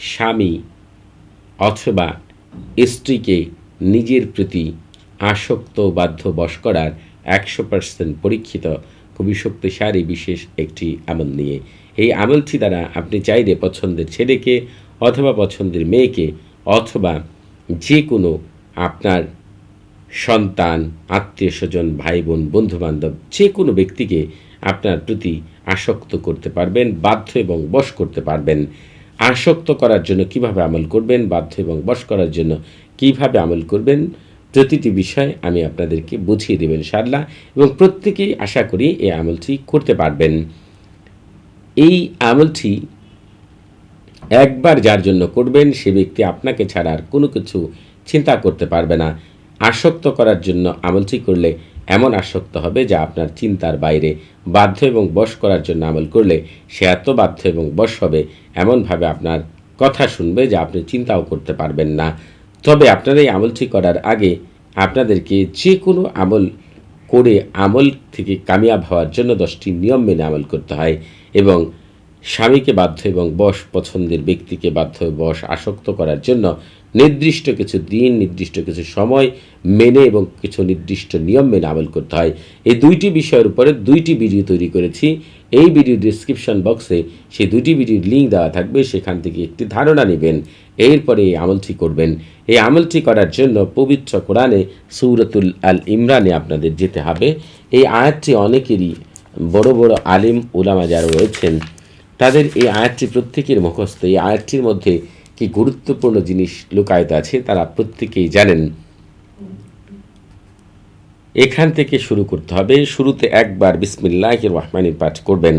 স্বামী অথবা স্ত্রীকে নিজের প্রতি আসক্ত বাধ্য বশ করার একশো পার্সেন্ট পরীক্ষিত, খুবই শক্তিশালী, বিশেষ একটি আমল নিয়ে। এই আমলটি দ্বারা আপনি চাইলে পছন্দের ছেলেকে অথবা পছন্দের মেয়েকে অথবা যে কোনো আপনার সন্তান আত্মীয় স্বজন ভাই বোন বন্ধুবান্ধব যে কোনো ব্যক্তিকে আপনার প্রতি আসক্ত করতে পারবেন, বাধ্য এবং বশ করতে পারবেন। আসক্ত করার জন্য কীভাবে আমল করবেন, বাধ্য এবং বশ করার জন্য কীভাবে আমল করবেন, প্রতিটি বিষয় আমি আপনাদেরকে বুঝিয়ে দেবেন ইনশাআল্লাহ এবং প্রত্যেকেই আশা করি এই আমলটি করতে পারবেন। এই আমলটি একবার যার জন্য করবেন, সে ব্যক্তি আপনাকে ছাড়া আর কোনো কিছু চিন্তা করতে পারবে না। আসক্ত করার জন্য আমলটি করলে এমন আসক্ত হবে যা আপনার চিন্তার বাইরে বাধ্য এবং বশ করার জন্য আমল করলে সে এত বাধ্য এবং বশ হবে, এমনভাবে আপনার কথা শুনবে যা আপনি চিন্তাও করতে পারবেন না। তবে আপনার এই আমলটি করার আগে আপনাদেরকে যে কোনো আমল করে আমল থেকে কামিয়াব হওয়ার জন্য দশটি নিয়ম মেনে আমল করতে হয় এবং স্বামীকে বাধ্য এবং বশ, পছন্দের ব্যক্তিকে বাধ্য বশ আসক্ত করার জন্য নির্দিষ্ট কিছু দিন, নির্দিষ্ট কিছু সময় মেনে এবং কিছু নির্দিষ্ট নিয়ম মেনে আমল করতে হয়। এই দুইটি বিষয়ের উপরে দুইটি ভিডিও তৈরি করেছি। এই ভিডিও ডিসক্রিপশন বক্সে সেই দুইটি ভিডিওর লিঙ্ক দেওয়া থাকবে, সেখান থেকে একটি ধারণা নেবেন, এরপরে এই আমলটি করবেন। এই আমলটি করার জন্য পবিত্র কোরআনে সৌরতুল আল ইমরানে আপনাদের যেতে হবে। এই আয়াতটি অনেকেরই বড় বড় আলিম ওলামা যারা রয়েছেন, তাদের এই আয়াতটি প্রত্যেকের মুখস্থ। এই আয়াতটির মধ্যে কি গুরুত্বপূর্ণ জিনিস লুকায়িত আছে তারা প্রত্যেকেই জানেন। এখান থেকে শুরু করতে হবে। শুরুতে একবার বিসমিল্লাহ রহমানির পাঠ করবেন।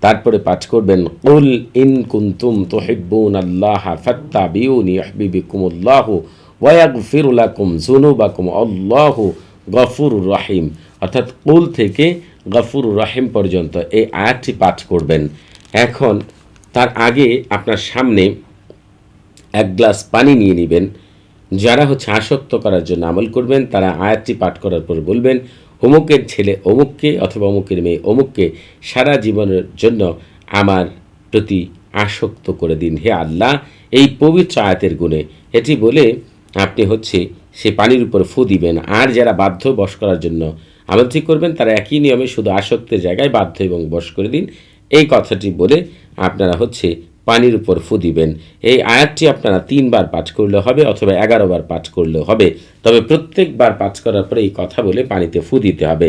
তারপরে পাঠ করবেন, কুল ইন কুন্তুম তোহিব্বুন আল্লাহ ফাত্তা বিউনি আহবিবিকুমুল্লাহ ওয়াগফির লাকুম জুনুবাকুম আল্লাহ গফুর রাহিম। অর্থাৎ কুল থেকে গফুর রাহিম পর্যন্ত এই আয়াতটি পাঠ করবেন। এখন তার আগে আপনার সামনে এক গ্লাস পানি নিয়ে নেবেন। যারা হচ্ছে আসক্ত করার জন্য আমল করবেন, তারা আয়াতটি পাঠ করার পর বলবেন, অমুকের ছেলে অমুককে অথবা অমুকের মেয়ে অমুককে সারা জীবনের জন্য আমার প্রতি আসক্ত করে দিন। হে আল্লাহ, এই পবিত্র আয়াতের গুণে। এটি বলে আপনি হচ্ছে সে পানির উপর ফু দিবেন। আর যারা বাধ্য বশ করার জন্য আমলটি করবেন, তারা একই নিয়মে শুধু আসক্তের জায়গায় বাধ্য এবং বশ করে দিন। এই কথাটি বলে আপনারা হচ্ছে পানির উপর ফু দিবেন। এই আয়াতটি আপনারা তিনবার পাঠ করলে হবে অথবা এগারো বার পাঠ করলেও হবে। তবে প্রত্যেকবার পাঠ করার পরে এই কথা বলে পানিতে ফু দিতে হবে।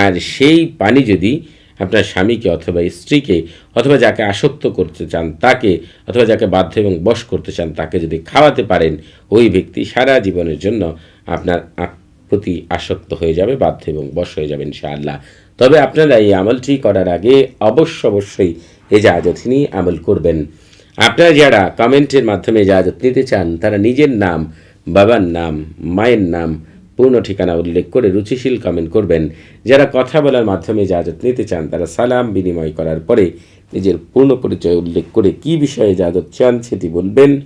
আর সেই পানি যদি আপনার স্বামীকে অথবা স্ত্রীকে অথবা যাকে আসক্ত করতে চান তাকে অথবা যাকে বাধ্য এবং বশ করতে চান তাকে যদি খাওয়াতে পারেন, ওই ব্যক্তি সারা জীবনের জন্য আপনার প্রতি আসক্ত হয়ে যাবে, বাধ্য এবং বশ হয়ে যাবে ইনশাআল্লাহ। তবে আপনারা এই আমলটি করার আগে অবশ্য অবশ্যই এজাজত নিয়ে আমল করবেন। আপনারা যারা কমেন্টের মাধ্যমে এজাজত নিতে চান, তারা নিজের নাম, বাবার নাম, মায়ের নাম, পূর্ণ ঠিকানা উল্লেখ করে রুচিশীল কমেন্ট করবেন। যারা কথা বলার মাধ্যমে ইজাজত নিতে চান, তারা সালাম বিনিময় করার পরে নিজের পূর্ণ পরিচয় উল্লেখ করে কি বিষয়ে ইজাজত চান সেটি বলবেন।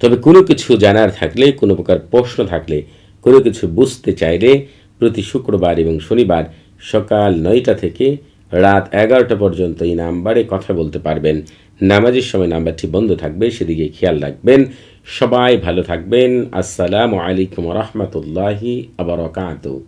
তবে কোনো কিছু জানার থাকলে, কোনো প্রকার প্রশ্ন থাকলে, কোনো কিছু বুঝতে চাইলে প্রতি শুক্রবার এবং শনিবার সকাল নয়টা থেকে রাত এগারোটা পর্যন্ত এই নাম্বারে কথা বলতে পারবেন। নামাজের সময় নাম্বারটি বন্ধ থাকবে, সেদিকে খেয়াল রাখবেন। সবাই ভালো থাকবেন। আসসালামু আলাইকুম রহমতুল্লাহি আবরকাত